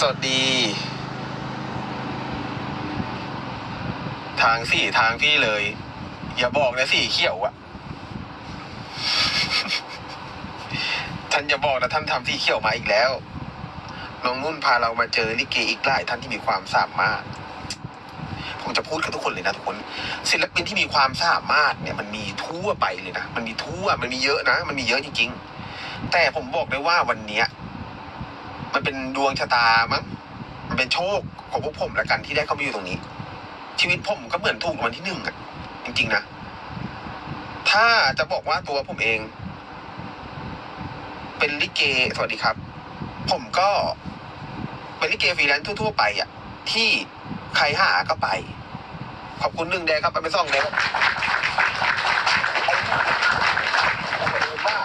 สวัสดี ทางสี่ทางพี่เลย อย่าบอกนะสี่เขียวอะท่านอย่าบอกนะท่านทำสี่เขียวมาอีกแล้วน้องนุ่นพาเรามาเจอลิเกอีกหลายท่านที่มีความสามารถผมจะพูดกับทุกคนเลยนะทุกคน ศิลปินที่มีความสามารถเนี่ย มันมีทั่วไปเลยนะมันมีทั่วมันมีเยอะนะ มันมีเยอะจริงๆแต่ผมบอกเลยว่าวันเนี้ย มันเป็นดวงชะตามั้งมันเป็นโชคของพวกผมละกันที่ได้เข้ามาอยู่ตรงนี้ ชีวิตผมก็เหมือนถูกวันที่หนึ่งอะจริงๆนะถ้าจะบอกว่าตัวผมเอง เป็นลิเกสวัสดีครับ ผมก็เป็นลิเกฟรีแลนซ์ทั่วๆไปอะที่ใครหาก็ไป ขอบคุณหนึ่งแดงครับไปเป็นสองแดงไอ้ผมบอกเลยว่า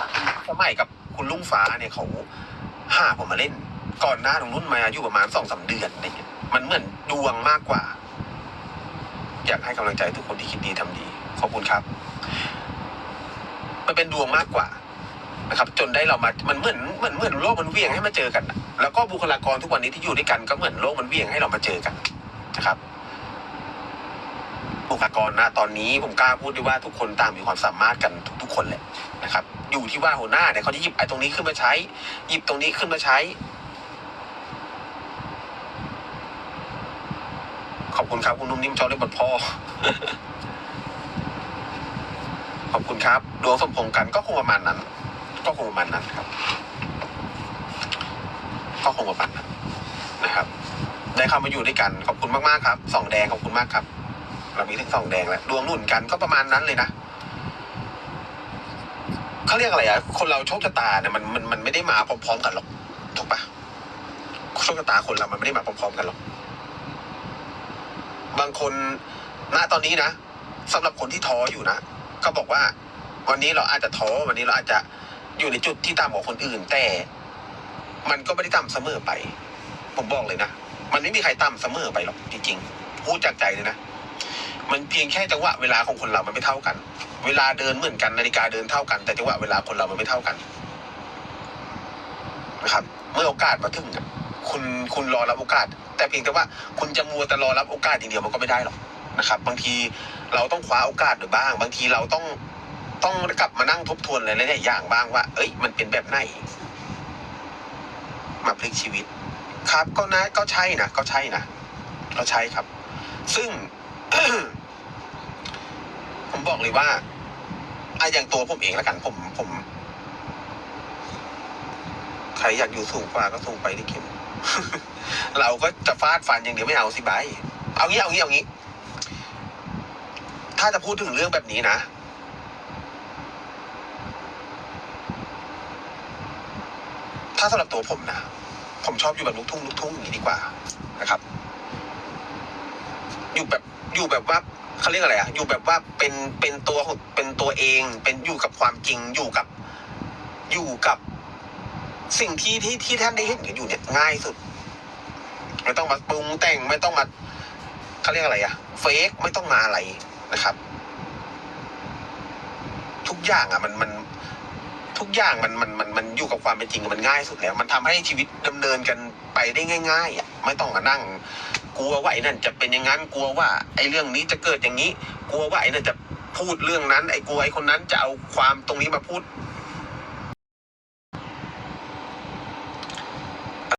สมัยกับคุณลุงฟ้าเนี่ยเขาหาผมมาเล่น ก่อนหน้าตรงนู้นมาอยู่ประมาณสองสามเดือนอะไรเงี้ยมันเหมือนดวงมากกว่า อยากให้กำลังใจทุกคนที่คิดดีทำดี ขอบคุณครับ มันเป็นดวงมากกว่านะครับ จนได้เรามามันเหมือนเหมือนเหมือนโลกมันเวียงให้มาเจอกันแล้วก็บุคลากรทุกวันนี้ที่อยู่ด้วยกันก็เหมือนโลกมันเวียงให้เรามาเจอกันนะครับบุคลากรนะตอนนี้ผมกล้าพูดได้ว่าทุกคนต่างมีความสามารถกันทุกๆคนแหละนะครับ อยู่ที่ว่าหัวหน้าเนี่ยเขาจะหยิบไอ้ตรงนี้ขึ้นมาใช้ หยิบตรงนี้ขึ้นมาใช้ ขอบคุณครับ คุณนุ่มนิ่มจอเล่นบทพ่อ ขอบคุณครับดวงสมพงษ์กันก็คงประมาณนั้น ก็คงประมาณนั้นครับ ก็คงประมาณนั้นนะครับ ได้เข้ามาอยู่ด้วยกัน ขอบคุณมากๆครับสองแดงขอบคุณมากครับ เรามีถึงสองแดงแล้วดวงหนุนกันก็ประมาณนั้นเลยนะเขาเรียกอะไรอะคนเราโชคชะตาเนี่ยมันมันมันไม่ได้มาพร้อมๆกันหรอกถูกปะโชคชะตาคนเรามันไม่ได้มาพร้อมๆกันหรอก บางคนณตอนนี้นะสำหรับคนที่ท้ออยู่นะก็บอกว่า วันนี้เราอาจจะท้อวันนี้เราอาจจะอยู่ในจุดที่ต่ำกว่าคนอื่น แต่ มันก็ไม่ได้ต่ำเสมอไป ผมบอกเลยนะมันไม่มีใครต่ำเสมอไปหรอกจริงๆพูดจากใจเลยนะมันเพียงแค่จังหวะเวลาของคนเรามันไม่เท่ากัน เวลาเดินเหมือนกันนาฬิกาเดินเท่ากัน แต่จังหวะเวลาคนเรามันไม่เท่ากันนะครับ เมื่อโอกาสมาถึง คุณคุณรอรับโอกาส แต่เพียงแต่ว่าคุณจะมัวแต่รอรับโอกาสอย่างเดียวมันก็ไม่ได้หรอกนะครับ บางทีเราต้องคว้าโอกาสหรือบ้าง บางทีเราต้องต้องกลับมานั่งทบทวนอะไรหลายอย่างบ้างว่า เอ้ย มันเป็นแบบไหนมาพลิกชีวิต ครับก็นะก็ใช่นะก็ใช่นะก็ใช่ครับ ซึ่งผมบอกเลยว่าอะอย่างตัวผมเองแล้วกัน ผมผม ใครอยากอยู่สูงกว่าก็สูงไปดิเข็ม เราก็จะฟาดฟันอย่างเดียวไม่เอาสิบร์ทเอางี้เอางี้เอางี้ ถ้าจะพูดถึงเรื่องแบบนี้นะ ถ้าสำหรับตัวผมนะ ผมชอบอยู่แบบลูกทุ่งลูกทุ่งอย่างนี้ดีกว่านะครับ อยู่แบบอยู่แบบว่าเขาเรียกอะไรอะอยู่แบบว่าเป็นเป็นตัวเป็นตัวเอง เป็นอยู่กับความจริงอยู่กับอยู่กับ สิ่งที่ที่ที่ท่านได้เห็นกันอยู่เนี่ยง่ายสุด ไม่ต้องมาปรุงแต่งไม่ต้องมาเขาเรียกอะไรอะเฟกไม่ต้องมาอะไรนะครับ ทุกอย่างอะมันมันทุกอย่างมันมันมันมันอยู่กับความเป็นจริงมันง่ายสุดแล้ว มันทำให้ชีวิตดำเนินกันไปได้ง่ายๆอะไม่ต้องมานั่ง กลัวว่าไอ้นั่นจะเป็นอย่างนั้นกลัวว่า ไอ้เรื่องนี้จะเกิดอย่างนี้ กลัวว่าไอ้นั่นจะพูดเรื่องนั้น ไอ้กลัวไอ้คนนั้นจะเอาความตรงนี้มาพูด